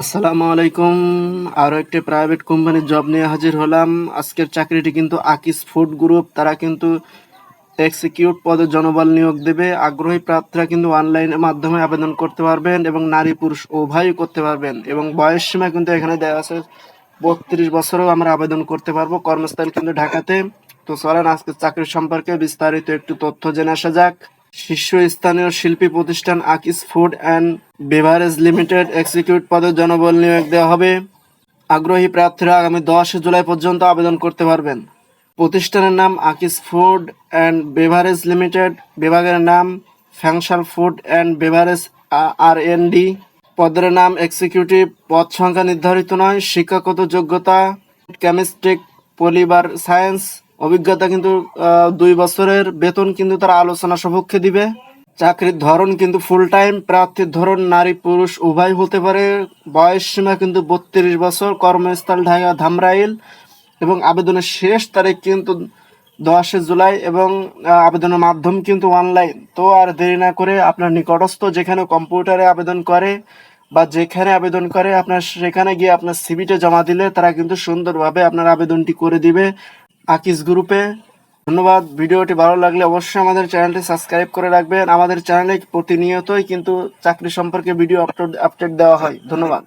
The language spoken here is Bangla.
আসসালামু আলাইকুম। আরও একটি প্রাইভেট কোম্পানির জব নিয়ে হাজির হলাম। আজকের চাকরিটি কিন্তু আকিস ফুড গ্রুপ তারা কিন্তু এক্সিকিউট পদে জনবল নিয়োগ দেবে। আগ্রহী প্রার্থীরা কিন্তু অনলাইনের মাধ্যমে আবেদন করতে পারবেন এবং নারী, পুরুষ উভয়ই করতে পারবেন এবং বয়স সীমা কিন্তু এখানে দেওয়া আছে বত্রিশ বছরও আমরা আবেদন করতে পারব কর্মস্থল কিন্তু ঢাকাতে। তো চলেন আজকে চাকরি সম্পর্কে বিস্তারিত একটু তথ্য জেনে আসা যাক। শীর্ষস্থানীয় শিল্পী প্রতিষ্ঠান Akij food and beverage limited executive পদে জনবল নিয়োগ দেওয়া হবে। আগ্রহী প্রার্থীরা আগামী দশ জুলাই পর্যন্ত আবেদন করতে পারবেন। প্রতিষ্ঠানের নাম আকিস ফুড অ্যান্ড বেভারেজ লিমিটেড, বিভাগের নাম functional food and beverage R N D পদের নাম এক্সিকিউটিভ পদ সংখ্যা নির্ধারিত নয়, শিক্ষাগত যোগ্যতা, কেমিস্ট্রিক, পলিবার সায়েন্স, অভিজ্ঞতা কিন্তু দুই বছরের, বেতন কিন্তু তারা আলোচনা সপক্ষে দিবে। চাকরির ধরন কিন্তু ফুল টাইম প্রার্থীর ধরন নারী পুরুষ উভয় হতে পারে। বয়স সীমা কিন্তু বত্রিশ বছর, কর্মস্থল ঢাকা ধামরাইল। এবং আবেদনের শেষ তারিখ কিন্তু দশে জুলাই এবং আবেদনের মাধ্যম কিন্তু অনলাইন তো আর দেরি না করে আপনার নিকটস্থ যেখানে কম্পিউটারে আবেদন করে বা যেখানে আবেদন করে, আপনার সেখানে গিয়ে আপনার সিভিটা জমা দিলে তারা কিন্তু সুন্দরভাবে আপনার আবেদনটি করে দিবে। আকিস গ্রুপে ধন্যবাদ। ভিডিওটি ভালো লাগলে অবশ্যই আমাদের চ্যানেলটি সাবস্ক্রাইব করে রাখবেন। আমাদের চ্যানেলে প্রতিনিয়তই কিন্তু চাকরি সম্পর্কে ভিডিও আপলোড আপডেট দেওয়া হয়। ধন্যবাদ।